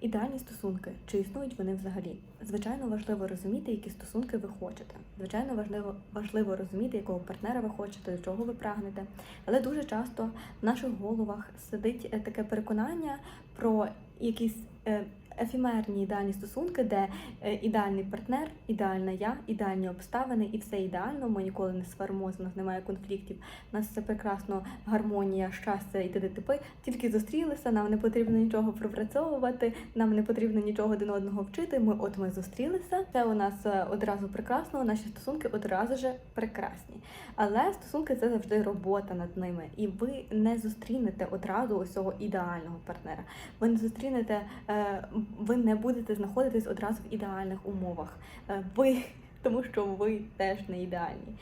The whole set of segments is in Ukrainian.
ідеальні стосунки, чи існують вони взагалі? Звичайно, важливо розуміти, які стосунки ви хочете. Звичайно, важливо важливо розуміти, якого партнера ви хочете, до чого ви прагнете. Але дуже часто в наших головах сидить е, таке переконання про якісь е, ефемерні ідеальні стосунки, де е, ідеальний партнер, ідеальна я, ідеальні обставини, і все ідеально. Ми ніколи не сваримося, у нас немає конфліктів. У нас все прекрасно, гармонія, щастя і т.д. типи. Тільки зустрілися, нам не потрібно нічого пропрацьовувати, нам не потрібно нічого один одного вчити. Ми от ми зустрілися. Це у нас е, одразу прекрасно. Наші стосунки одразу же прекрасні. Але стосунки це завжди робота над ними, і ви не зустрінете одразу ось цього ідеального партнера. Ви не зустрінете, е, ви не будете знаходитись одразу в ідеальних умовах. Е, Ви, тому що ви теж не ідеальні.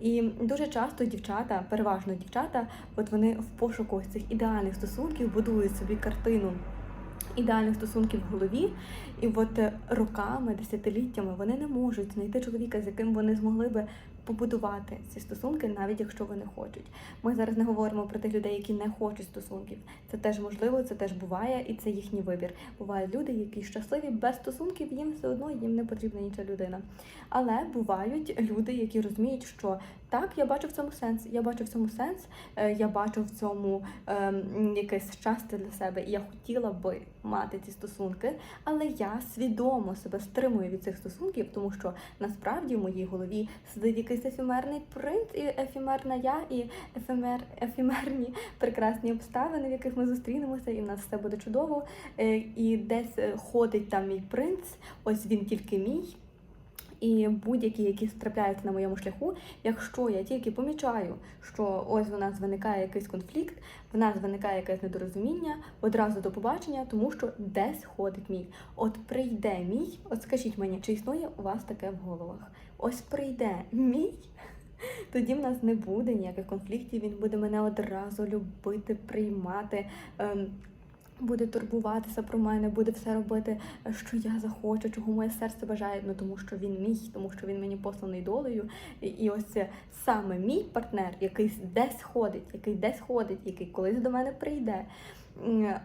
І дуже часто дівчата, переважно дівчата, от вони в пошуку цих ідеальних стосунків будують собі картину ідеальних стосунків в голові, і от е, роками, десятиліттями вони не можуть знайти чоловіка, з яким вони змогли би побудувати ці стосунки, навіть якщо вони хочуть. Ми зараз не говоримо про тих людей, які не хочуть стосунків. Це теж можливо, це теж буває, і це їхній вибір. Бувають люди, які щасливі без стосунків, їм все одно їм не потрібна інша людина. Але бувають люди, які розуміють, що так, я бачу в цьому сенс. Я бачу в цьому сенс, е, я бачу в цьому ем, якесь щастя для себе, і я хотіла би мати ці стосунки, але я свідомо себе стримую від цих стосунків, тому що насправді в моїй голові сидить якийсь ефемерний принц, і ефемерна я, і ефемер, ефемерні прекрасні обставини, в яких ми зустрінемося, і в нас все буде чудово. Е, І десь е, ходить там мій принц, ось він тільки мій. І будь-які, які трапляються на моєму шляху, якщо я тільки помічаю, що ось у нас виникає якийсь конфлікт, в нас виникає якесь недорозуміння, одразу до побачення, тому що десь ходить мій. От прийде мій, от скажіть мені, чи існує у вас таке в головах? Ось прийде мій. Тоді в нас не буде ніяких конфліктів, він буде мене одразу любити, приймати, ем, буде турбуватися про мене, буде все робити, що я захочу, чого моє серце бажає. Ну тому що він мій, тому що він мені посланий долею. І, і ось це саме мій партнер, який десь ходить, який десь ходить, який колись до мене прийде.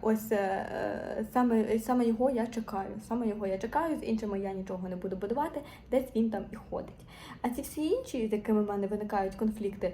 Ось е, саме, саме його я чекаю. Саме його я чекаю, з іншими я нічого не буду будувати, десь він там і ходить. А ці всі інші, з якими в мене виникають конфлікти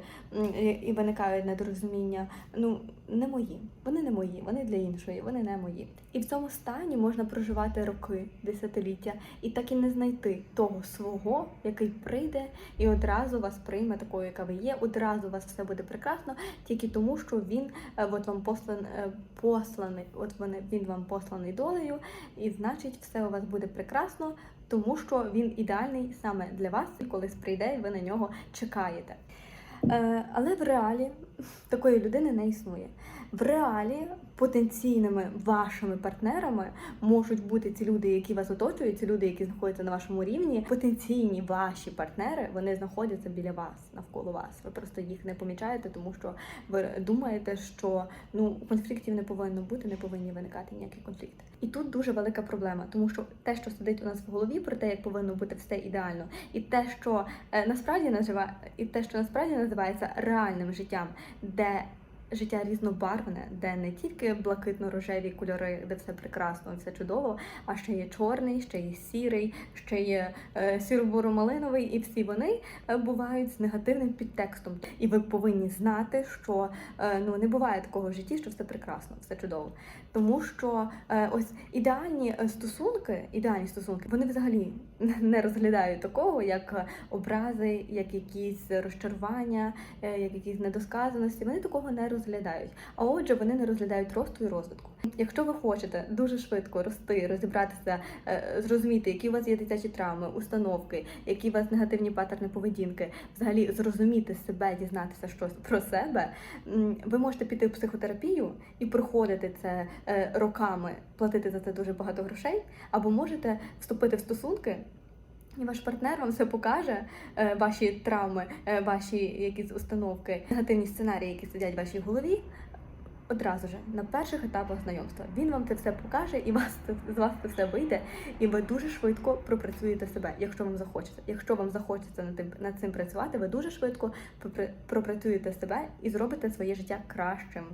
і виникають недорозуміння, ну не мої. Вони не мої, вони для іншої, вони не мої. І в цьому стані можна проживати роки, десятиліття, і так і не знайти того свого, який прийде і одразу вас прийме такою, яка ви є. Одразу у вас все буде прекрасно, тільки тому, що він е, от вам послан, е, посланий, от вони, він вам посланий долею, і значить, все у вас буде прекрасно, тому що він ідеальний саме для вас, і колись прийде, ви на нього чекаєте. Е, але в реалі такої людини не існує. В реалі потенційними вашими партнерами можуть бути ці люди, які вас оточують, ці люди, які знаходяться на вашому рівні. Потенційні ваші партнери вони знаходяться біля вас, навколо вас. Ви просто їх не помічаєте, тому що ви думаєте, що ну конфліктів не повинно бути, не повинні виникати ніякі конфлікти. І тут дуже велика проблема, тому що те, що сидить у нас в голові, про те, як повинно бути все ідеально, і те, що е, насправді називає, і те, що насправді називається реальним життям, де життя різнобарвне, де не тільки блакитно-рожеві кольори, де все прекрасно, все чудово, а ще є чорний, ще є сірий, ще є е, і всі вони е, бувають з негативним підтекстом. І ви повинні знати, що е, ну не буває такого в житті, що все прекрасно, все чудово. Тому що е, ось ідеальні е, стосунки, ідеальні стосунки, вони взагалі не розглядають такого, як е, образи, як якісь розчарування, як якісь недосказаності. Вони такого не розглядають. А отже, вони не розглядають росту і розвитку. Якщо ви хочете дуже швидко рости, розібратися, зрозуміти, які у вас є дитячі травми, установки, які у вас негативні паттерни поведінки, взагалі зрозуміти себе, дізнатися щось про себе, ви можете піти в психотерапію і проходити це роками, платити за це дуже багато грошей, або можете вступити в стосунки. І ваш партнер вам все покаже, е, ваші травми, е, ваші якісь установки, негативні сценарії, які сидять в вашій голові, одразу же на перших етапах знайомства. Він вам це все покаже, і вас з вас це все вийде, і ви дуже швидко пропрацюєте себе, якщо вам захочеться. Якщо вам захочеться над тим над цим працювати, ви дуже швидко пропра- пропрацюєте себе і зробите своє життя кращим.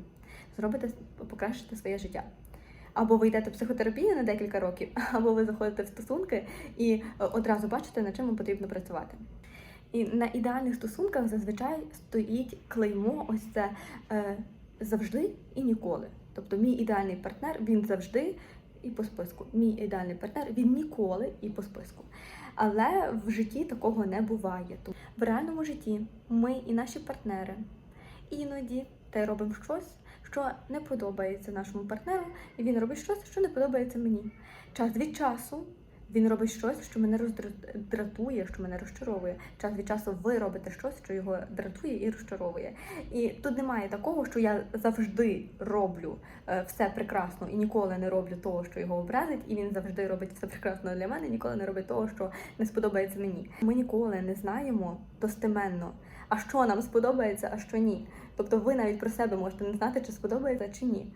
Зробите покращите своє життя. Або ви йдете в психотерапію на декілька років, або ви заходите в стосунки і е, одразу бачите, чим вам потрібно працювати. І на ідеальних стосунках зазвичай стоїть клеймо, ось це е, завжди і ніколи. Тобто, мій ідеальний партнер він завжди і по списку. Мій ідеальний партнер він ніколи і по списку. Але в житті такого не буває. В реальному житті ми і наші партнери іноді та й робимо щось, що не подобається нашому партнеру, і він робить щось, що не подобається мені. Час від часу він робить щось, що мене роздратує, що мене розчаровує. Час від часу ви робите щось, що його дратує і розчаровує. І тут немає такого, що я завжди роблю е, все прекрасно і ніколи не роблю того, що його образить, і він завжди робить все прекрасно для мене, ніколи не робить того, що не сподобається мені. Ми ніколи не знаємо достеменно, а що нам сподобається, а що ні. Тобто ви навіть про себе можете не знати, чи сподобається, чи ні.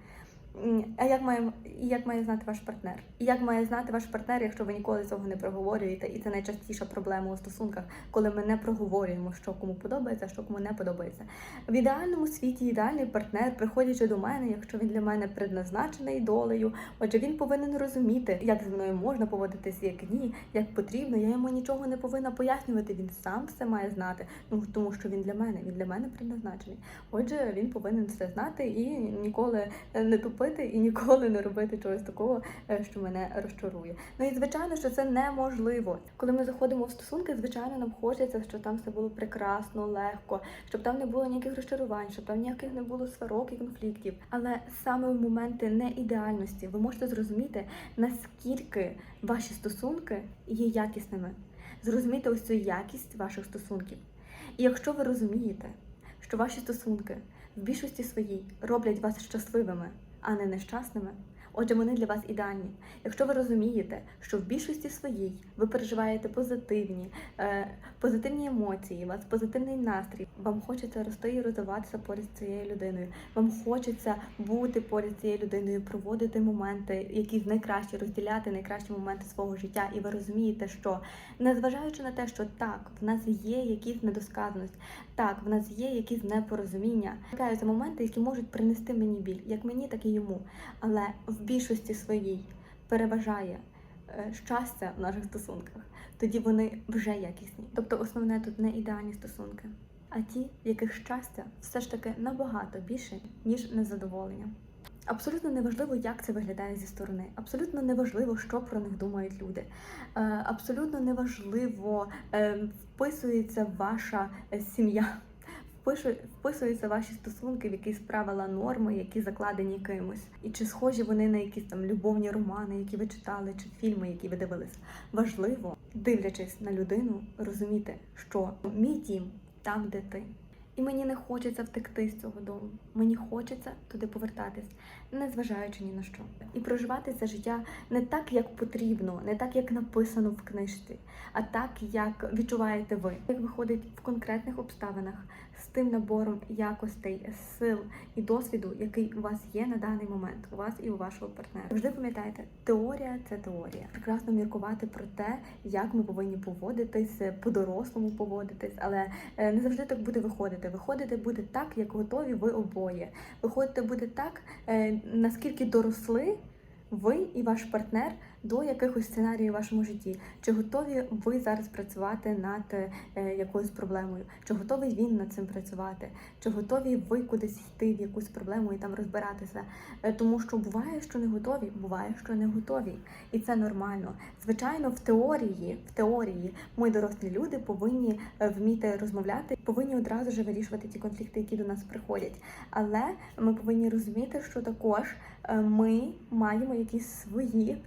А як має, і як має знати ваш партнер? І як має знати ваш партнер, якщо ви ніколи цього не проговорюєте? І це найчастіша проблема у стосунках, коли ми не проговорюємо, що кому подобається, що кому не подобається. В ідеальному світі ідеальний партнер, приходячи до мене, якщо він для мене предназначений долею, отже, він повинен розуміти, як зі мною можна поводитись, як ні, як потрібно. Я йому нічого не повинна пояснювати. Він сам все має знати. Ну тому що він для мене, він для мене предназначений. Отже, він повинен все знати і ніколи не тупити і ніколи не робити чогось такого, е, що мене розчарує. Ну і звичайно, що це неможливо. Коли ми заходимо в стосунки, звичайно, нам хочеться, щоб там все було прекрасно, легко, щоб там не було ніяких розчарувань, щоб там ніяких не було сварок і конфліктів. Але саме в моменти неідеальності ви можете зрозуміти, наскільки ваші стосунки є якісними. Зрозуміти ось цю якість ваших стосунків. І якщо ви розумієте, що ваші стосунки в більшості своїй роблять вас щасливими, а не нещасними. Отже, вони для вас ідеальні. Якщо ви розумієте, що в більшості своїй ви переживаєте позитивні, е, позитивні емоції, у вас позитивний настрій, вам хочеться рости і розвиватися поряд з цією людиною. Вам хочеться бути поряд з цією людиною, проводити моменти, якісь найкращі, розділяти найкращі моменти свого життя. І ви розумієте, що незважаючи на те, що так, в нас є якісь недосказаності, так, в нас є якісь непорозуміння. Трапляються моменти, які можуть принести мені біль, як мені, так і йому. Але в більшості своїй переважає е, щастя в наших стосунках. Тоді вони вже якісні. Тобто, основне тут не ідеальні стосунки, а ті, в яких щастя все ж таки набагато більше, ніж незадоволення. Абсолютно неважливо, як це виглядає зі сторони. Абсолютно неважливо, що про них думають люди. Е, Абсолютно неважливо, е, вписується ваша е, сім'я, вписуються ваші стосунки в якісь правила норми, які закладені кимось. І чи схожі вони на якісь там любовні романи, які ви читали, чи фільми, які ви дивились. Важливо, дивлячись на людину, розуміти, що мій дім там, де ти. І мені не хочеться втекти з цього дому. Мені хочеться туди повертатись, незважаючи ні на що. І проживати це життя не так, як потрібно, не так, як написано в книжці, а так, як відчуваєте ви. Як виходить в конкретних обставинах з тим набором якостей, сил і досвіду, який у вас є на даний момент, у вас і у вашого партнера. Завжди пам'ятайте, теорія це теорія. Прекрасно міркувати про те, як ми повинні поводитись, по-дорослому поводитись, але е, не завжди так буде виходити. Виходити буде так, як готові ви обоє. Виходити буде так, е, наскільки доросли ви і ваш партнер до якихось сценаріїв у вашому житті. Чи готові ви зараз працювати над е, якоюсь проблемою? Чи готовий він над цим працювати? Чи готові ви кудись йти в якусь проблему і там розбиратися? Е, Тому що буває, що не готові, буває, що не готові, і це нормально. Звичайно, в теорії, в теорії ми, дорослі люди, повинні е, вміти розмовляти, повинні одразу ж вирішувати ті конфлікти, які до нас приходять. Але ми повинні розуміти, що також ми маємо якісь свої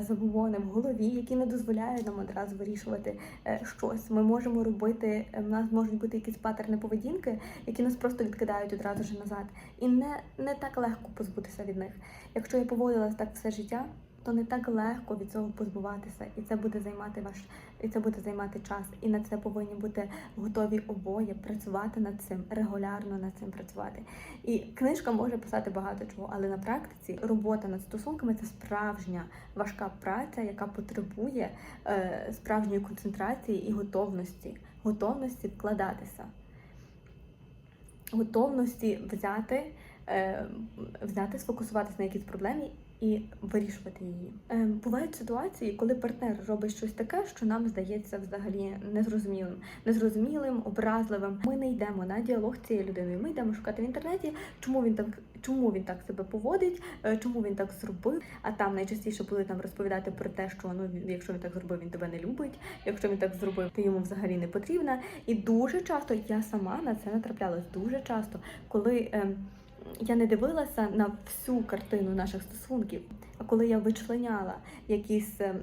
забобони в голові, які не дозволяють нам одразу вирішувати е, щось. Ми можемо робити, у в нас можуть бути якісь патерни поведінки, які нас просто відкидають одразу ж назад. І не, не так легко позбутися від них. Якщо я поводилась так все життя, то не так легко від цього позбуватися, і це буде займати ваш і це буде займати час. І на це повинні бути готові обоє працювати над цим, регулярно над цим працювати. І книжка може писати багато чого, але на практиці робота над стосунками це справжня важка праця, яка потребує е, справжньої концентрації і готовності, готовності вкладатися, готовності взяти, е, взяти, сфокусуватися на якійсь проблемі і вирішувати її. Е, бувають ситуації, коли партнер робить щось таке, що нам здається взагалі незрозумілим, незрозумілим, образливим. Ми не йдемо на діалог з цією людиною. Ми йдемо шукати в інтернеті, чому він так, чому він так себе поводить, е, чому він так зробив. А там найчастіше будуть нам розповідати про те, що ну якщо він так зробив, він тебе не любить. Якщо він так зробив, ти йому взагалі не потрібна. І дуже часто я сама на це натраплялась. Дуже часто, коли. ем, я не дивилася на всю картину наших стосунків. Коли я вичленяла якісь ем,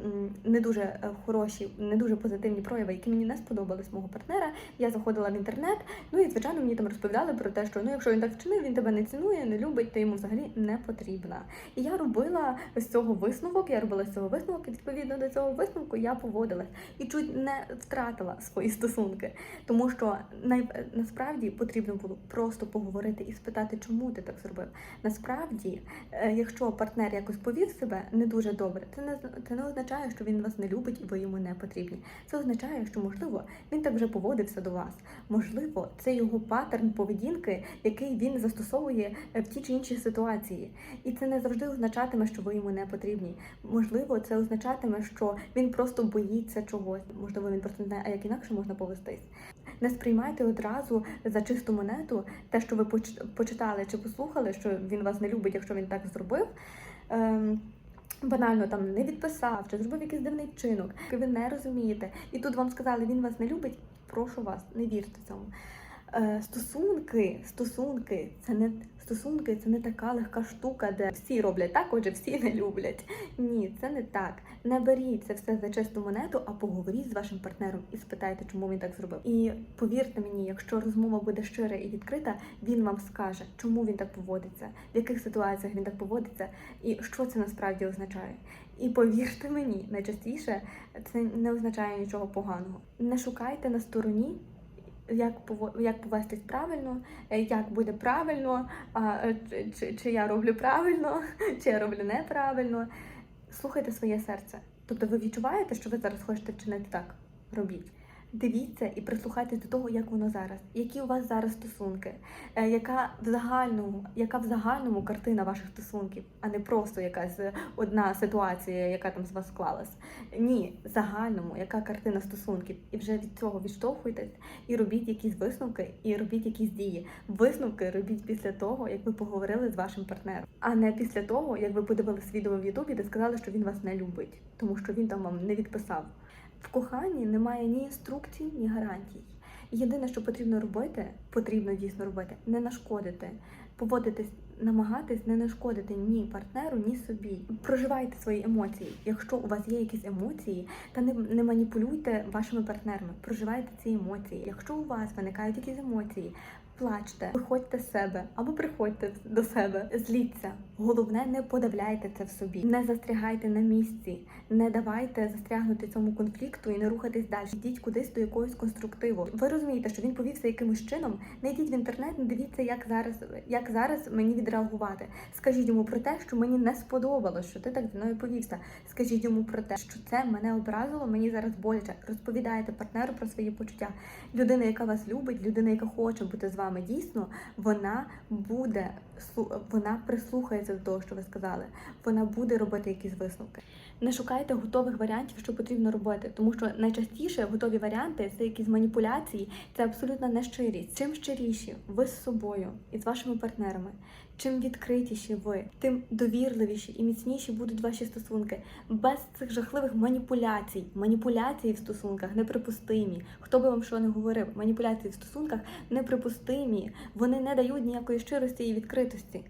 не дуже е, хороші, не дуже позитивні прояви, які мені не сподобались мого партнера, я заходила в інтернет. Ну і звичайно мені там розповідали про те, що ну якщо він так вчинив, він тебе не цінує, не любить, ти йому взагалі не потрібна. І я робила з цього висновок. Я робила з цього висновок, і відповідно до цього висновку я поводилась і чуть не втратила свої стосунки, тому що най... насправді потрібно було просто поговорити і спитати, чому ти так зробив. Насправді, е, якщо партнер якось повів себе не дуже добре, це не це не означає, що він вас не любить і ви йому не потрібні. Це означає, що можливо він так вже поводився до вас. Можливо, це його паттерн поведінки, який він застосовує е, в ті чи інші ситуації. І це не завжди означатиме, що ви йому не потрібні. Можливо, це означатиме, що він просто боїться чогось. Можливо, він просто не знає, а як інакше можна повестись. Не сприймайте одразу за чисту монету те, що ви поч- почитали чи послухали, що він вас не любить, якщо він так зробив. Ем, Банально там не відписав чи зробив якийсь дивний вчинок, ви не розумієте, і тут вам сказали, він вас не любить. Прошу вас, не вірте цьому. Е, стосунки, стосунки, це не стосунки, це не така легка штука, де всі роблять так, отже, всі не люблять. Ні, це не так. Не беріть це все за чисту монету, а поговоріть з вашим партнером і спитайте, чому він так зробив. І повірте мені, якщо розмова буде щира і відкрита, він вам скаже, чому він так поводиться, в яких ситуаціях він так поводиться, і що це насправді означає. І повірте мені, найчастіше це не означає нічого поганого. Не шукайте на стороні. Як як повестись правильно, е, як буде правильно, е, чи, чи я роблю правильно, чи я роблю неправильно. Слухайте своє серце. Тобто ви відчуваєте, що ви зараз хочете вчинити так. Робіть. Дивіться і прислухайтесь до того, як воно зараз, які у вас зараз стосунки, е, яка в загальному, яка в загальному картина ваших стосунків, а не просто якась е, одна ситуація, яка там з вас склалась. Ні, в загальному, яка картина стосунків, і вже від цього відштовхуйтесь і робіть якісь висновки, і робіть якісь дії. Висновки робіть після того, як ви поговорили з вашим партнером, а не після того, як ви подивились відео в Ютубі, де сказали, що він вас не любить, тому що він там вам не відписав. В коханні немає ні інструкцій, ні гарантій. Єдине, що потрібно робити, потрібно дійсно робити, не нашкодити, поводитись, намагатись не нашкодити ні партнеру, ні собі. Проживайте свої емоції. Якщо у вас є якісь емоції, та не, не маніпулюйте вашими партнерами. Проживайте ці емоції. Якщо у вас виникають якісь емоції, плачте, виходьте з себе або приходьте до себе, зліться. Головне, не подавляйте це в собі, не застрягайте на місці, не давайте застрягнути цьому конфлікту і не рухатись далі. Йдіть кудись до якогось конструктиву. Ви розумієте, що він повівся якимось чином. Не йдіть в інтернет, не дивіться, як зараз, як зараз мені відреагувати. Скажіть йому про те, що мені не сподобалось, що ти так зі мною повівся. Скажіть йому про те, що це мене образило, мені зараз боляче. Розповідайте партнеру про свої почуття. Людина, яка вас любить, людина, яка хоче бути з вами дійсно, вона буде вона прислухається до того, що ви сказали. Вона буде робити якісь висновки. Не шукайте готових варіантів, що потрібно робити, тому що найчастіше готові варіанти це якісь маніпуляції, це абсолютна нещирість. Чим щиріші ви з собою і з вашими партнерами, чим відкритіші ви, тим довірливіші і міцніші будуть ваші стосунки. Без цих жахливих маніпуляцій. Маніпуляції в стосунках неприпустимі. Хто би вам що не говорив, маніпуляції в стосунках неприпустимі. Вони не дають ніякої щирості і відкритості.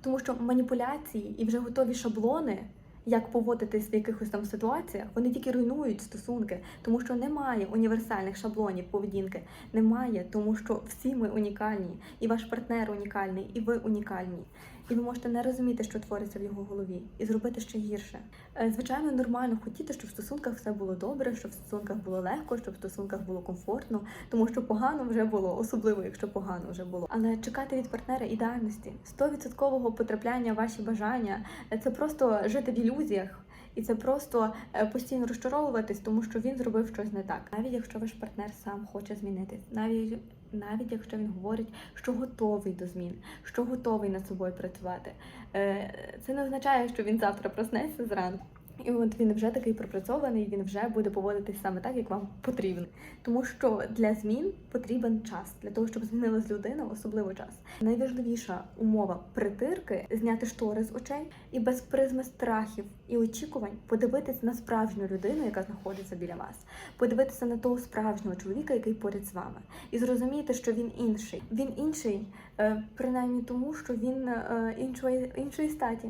Тому що маніпуляції і вже готові шаблони, як поводитись в якихось там ситуаціях, вони тільки руйнують стосунки, тому що немає універсальних шаблонів поведінки. Немає, тому що всі ми унікальні, і ваш партнер унікальний, і ви унікальні. І ви можете не розуміти, що твориться в його голові, і зробити ще гірше. Е, Звичайно, нормально хотіти, щоб в стосунках все було добре, щоб в стосунках було легко, щоб в стосунках було комфортно, тому що погано вже було, особливо якщо погано вже було. Але чекати від партнера ідеальності, 100% потрапляння ваші бажання е, це просто жити в ілюзіях. І це просто е, постійно розчаровуватись, тому що він зробив щось не так. Навіть якщо ваш партнер сам хоче змінитись, навіть навіть якщо він говорить, що готовий до змін, що готовий над собою працювати. Е, Це не означає, що він завтра проснеться зранку. І от він вже такий пропрацьований, він вже буде поводитись саме так, як вам потрібно. Тому що для змін потрібен час для того, щоб змінилась людина, особливо час. Найважливіша умова притирки зняти штори з очей і без призми страхів і очікувань подивитись на справжню людину, яка знаходиться біля вас, подивитися на того справжнього чоловіка, який поряд з вами, і зрозуміти, що він інший. Він інший, е, принаймні тому, що він е, іншої іншої статі.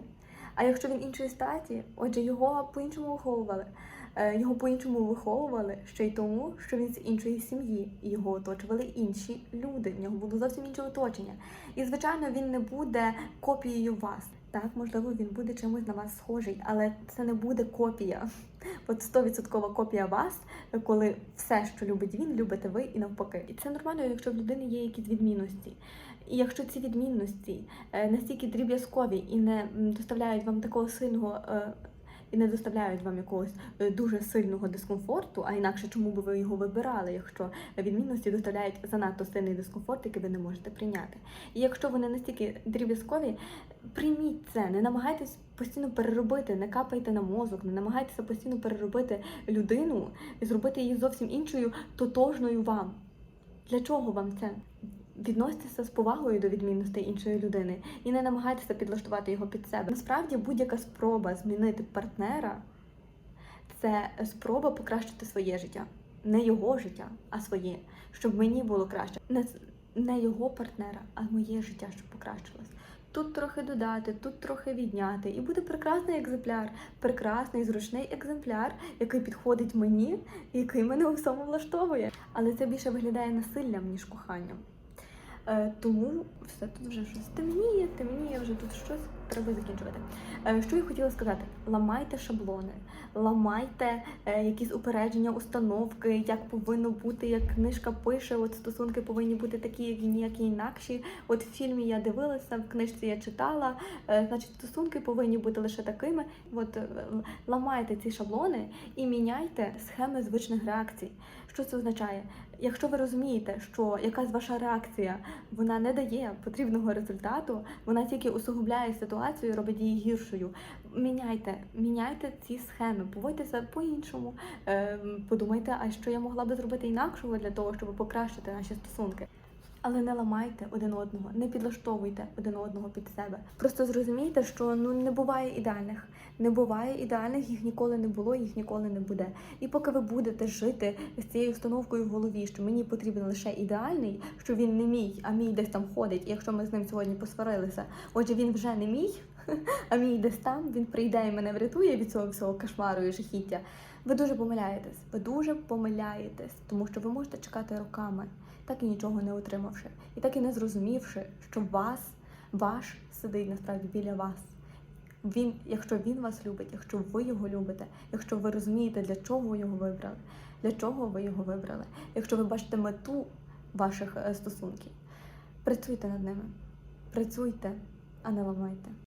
А якщо він іншої статі, отже, його по-іншому виховували. Е, Його по-іншому виховували ще й тому, що він з іншої сім'ї, і його оточували інші люди. В нього було зовсім інше оточення. І звичайно, він не буде копією вас. Так, можливо, він буде чимось на вас схожий, але це не буде копія. От 100% копія вас, коли все, що любить він, любите ви і навпаки. І це нормально, якщо в людини є якісь відмінності. І якщо ці відмінності е, настільки дріб'язкові і не доставляють вам такого сильного. е, І не доставляють вам якогось е, дуже сильного дискомфорту, а інакше чому би ви його вибирали, якщо відмінності доставляють занадто сильний дискомфорт, який ви не можете прийняти. І якщо вони настільки дріб'язкові, прийміть це, не намагайтесь постійно переробити, не капайте на мозок, не намагайтеся постійно переробити людину і зробити її зовсім іншою, тотожною вам. Для чого вам це? Відносьтеся з повагою до відмінностей іншої людини і не намагайтеся підлаштувати його під себе. Насправді, будь-яка спроба змінити партнера це спроба покращити своє життя, не його життя, а своє, щоб мені було краще. Не, не його партнера, а моє життя, щоб покращилось. Тут трохи додати, тут трохи відняти, і буде прекрасний екземпляр, прекрасний зручний екземпляр, який підходить мені, який мене у всьому влаштовує. Але це більше виглядає насиллям, ніж коханням. Е, тому все тут вже щось темніє, темніє, вже тут щось треба закінчувати. Е, що я хотіла сказати? Ламайте шаблони, ламайте е, якісь упередження, установки, як повинно бути, як книжка пише. От стосунки повинні бути такі, як і ніякі інакші. От в фільмі я дивилася, в книжці я читала. Е, значить, стосунки повинні бути лише такими. От ламайте ці шаблони і міняйте схеми звичних реакцій. Що це означає? Якщо ви розумієте, що якась ваша реакція вона не дає потрібного результату, вона тільки усугубляє ситуацію, робить її гіршою. Міняйте, міняйте ці схеми, поводьтеся по-іншому. Ем, подумайте, а що я могла би зробити інакшого для того, щоб покращити наші стосунки. Але не ламайте один одного, не підлаштовуйте один одного під себе. Просто зрозумійте, що ну не буває ідеальних. Не буває ідеальних, їх ніколи не було, їх ніколи не буде. І поки ви будете жити з цією установкою в голові, що мені потрібен лише ідеальний, що він не мій, а мій десь там ходить, і якщо ми з ним сьогодні посварилися, отже, він вже не мій, а мій десь там, він прийде і мене врятує від цього всього кошмару і жахіття. Ви дуже помиляєтесь, ви дуже помиляєтесь, тому що ви можете чекати роками, так і нічого не отримавши, і так і не зрозумівши, що вас, ваш сидить насправді біля вас. Він, якщо він вас любить, якщо ви його любите, якщо ви розумієте, для чого ви його вибрали, для чого ви його вибрали, якщо ви бачите мету ваших е, стосунків, працюйте над ними, працюйте, а не ламайте.